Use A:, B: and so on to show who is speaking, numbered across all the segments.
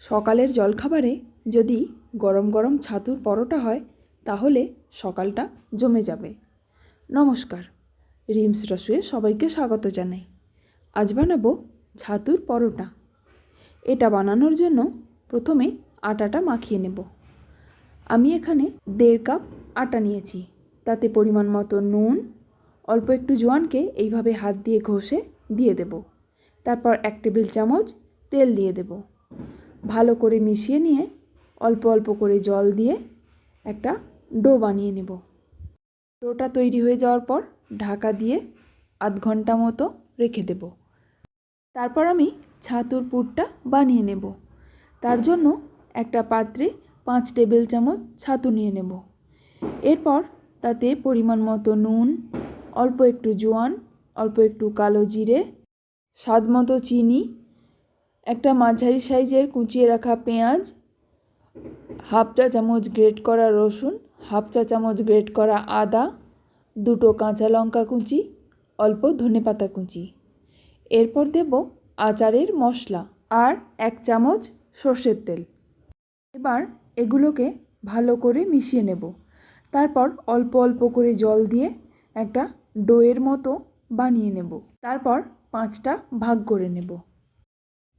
A: সকালের জলখাবারে যদি গরম গরম ছাতুর পরোটা হয়, তাহলে সকালটা জমে যাবে। নমস্কার, রিমস রসুয়ে সবাইকে স্বাগত জানাই। আজ বানাবো ছাতুর পরোটা। এটা বানানোর জন্য প্রথমে আটাটা মাখিয়ে নেব। আমি এখানে দেড় কাপ আটা নিয়েছি। তাতে পরিমাণ মতো নুন, অল্প একটু জোয়ানকে এইভাবে হাত দিয়ে ঘষে দিয়ে দেব। তারপর এক টেবিল চামচ তেল দিয়ে দেব। ভালো করে মিশিয়ে নিয়ে অল্প অল্প করে জল দিয়ে একটা ডো বানিয়ে নেব। ডোটা তৈরি হয়ে যাওয়ার পর ঢাকা দিয়ে আধ ঘণ্টা মতো রেখে দেব। তারপর আমি ছাতুর পুরটা বানিয়ে নেব। তার জন্য একটা পাত্রে পাঁচ টেবিল চামচ ছাতু নিয়ে নেব। এরপর তাতে পরিমাণ মতো নুন, অল্প একটু জোয়ান, অল্প একটু কালো জিরে, স্বাদ মতো চিনি একটা মাঝারি সাইজের কুচিয়ে রাখা পেঁয়াজ, হাফ চা চামচ গ্রেট করা রসুন, হাফ চা চামচ গ্রেট করা আদা, দুটো কাঁচা লঙ্কা কুচি, অল্প ধনেপাতা কুচি। এরপর দেব আচারের মশলা আর এক চামচ সর্ষের তেল। এবার এগুলোকে ভালো করে মিশিয়ে নেব। তারপর অল্প অল্প করে জল দিয়ে একটা ডোয়ের মতো বানিয়ে নেব। তারপর পাঁচটা ভাগ করে নেব।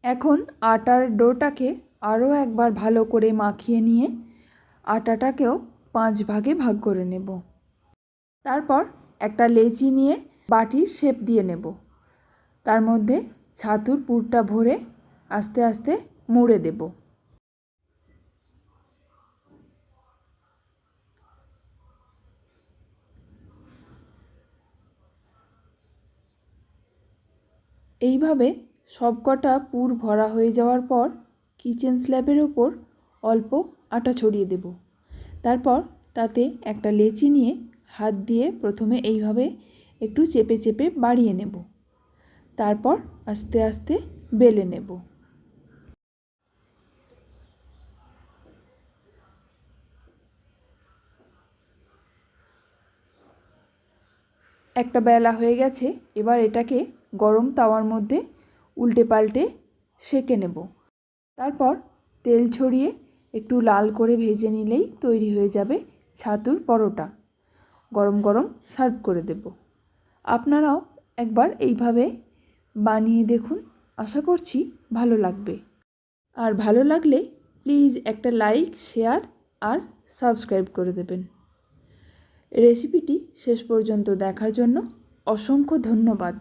A: এখন আটার ডোটাকে আরও একবার ভালো করে মাখিয়ে নিয়ে আটাটাকেও পাঁচ ভাগে ভাগ করে নেব। তারপর একটা লেচি নিয়ে বাটির শেপ দিয়ে নেব। তার মধ্যে ছাতুর পুরটা ভরে আস্তে আস্তে মুড়ে দেব। এইভাবে সবকটা পুর ভরা হয়ে যাওয়ার পর কিচেন স্ল্যাবের ওপর অল্প আটা ছড়িয়ে দেব। তারপর তাতে একটা লেচি নিয়ে হাত দিয়ে প্রথমে এইভাবে একটু চেপে চেপে বাড়িয়ে নেব। তারপর আস্তে আস্তে বেলে নেব। একটা বেলা হয়ে গেছে, এবার এটাকে গরম তাওয়ার মধ্যে উল্টে পাল্টে সেঁকে নেব। তারপর তেল ছড়িয়ে একটু লাল করে ভেজে নিলেই তৈরি হয়ে যাবে ছাতুর পরোটা। গরম গরম সার্ভ করে দেব। আপনারাও একবার এইভাবে বানিয়ে দেখুন, আশা করছি ভালো লাগবে। আর ভালো লাগলে প্লিজ একটা লাইক, শেয়ার আর সাবস্ক্রাইব করে দেবেন। রেসিপিটি শেষ পর্যন্ত দেখার জন্য অসংখ্য ধন্যবাদ।